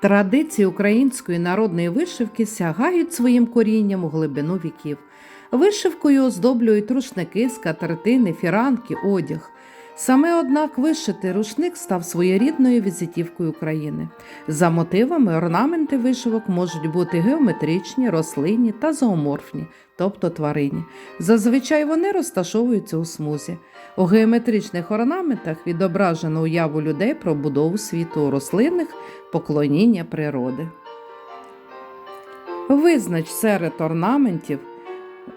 Традиції української народної вишивки сягають своїм корінням у глибину віків. Вишивкою оздоблюють рушники, скатертини, фіранки, одяг. Саме однак вишитий рушник став своєрідною візитівкою України. За мотивами орнаменти вишивок можуть бути геометричні, рослинні та зооморфні, тобто тварині. Зазвичай вони розташовуються у смузі. У геометричних орнаментах відображено уяву людей про будову світу рослинних поклоніння природи. Визнач серед орнаментів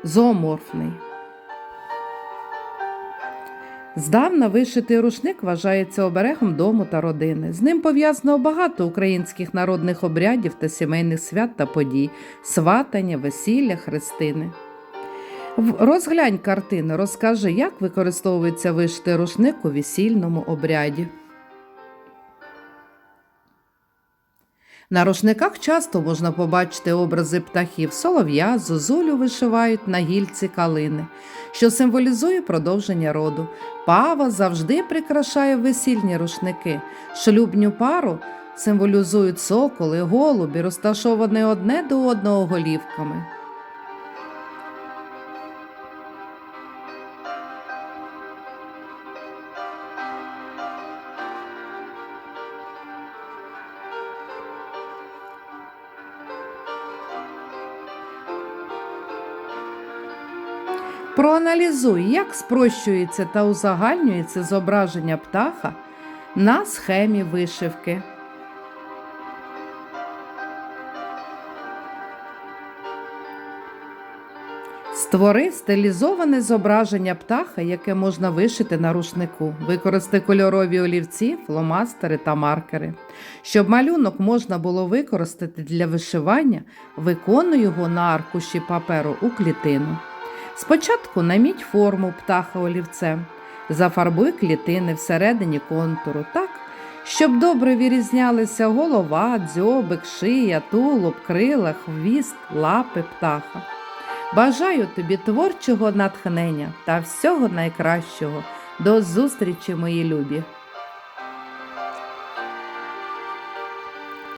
зооморфний. Здавна вишитий рушник вважається оберегом дому та родини. З ним пов'язано багато українських народних обрядів та сімейних свят та подій, сватання, весілля, хрестини. Розглянь картину, розкажи, як використовується вишитий рушник у весільному обряді. На рушниках часто можна побачити образи птахів солов'я, зозулю вишивають на гільці калини, що символізує продовження роду. Пава завжди прикрашає весільні рушники. Шлюбню пару символізують соколи, голубі, розташовані одне до одного голівками. Проаналізуй, як спрощується та узагальнюється зображення птаха на схемі вишивки. Створи стилізоване зображення птаха, яке можна вишити на рушнику. Використай кольорові олівці, фломастери та маркери. Щоб малюнок можна було використати для вишивання, виконуй його на аркуші паперу у клітину. Спочатку наміть форму птаха олівцем, зафарбуй клітини всередині контуру так, щоб добре вирізнялися голова, дзьобик, шия, тулуб, крила, хвіст, лапи птаха. Бажаю тобі творчого натхнення та всього найкращого. До зустрічі, мої любі!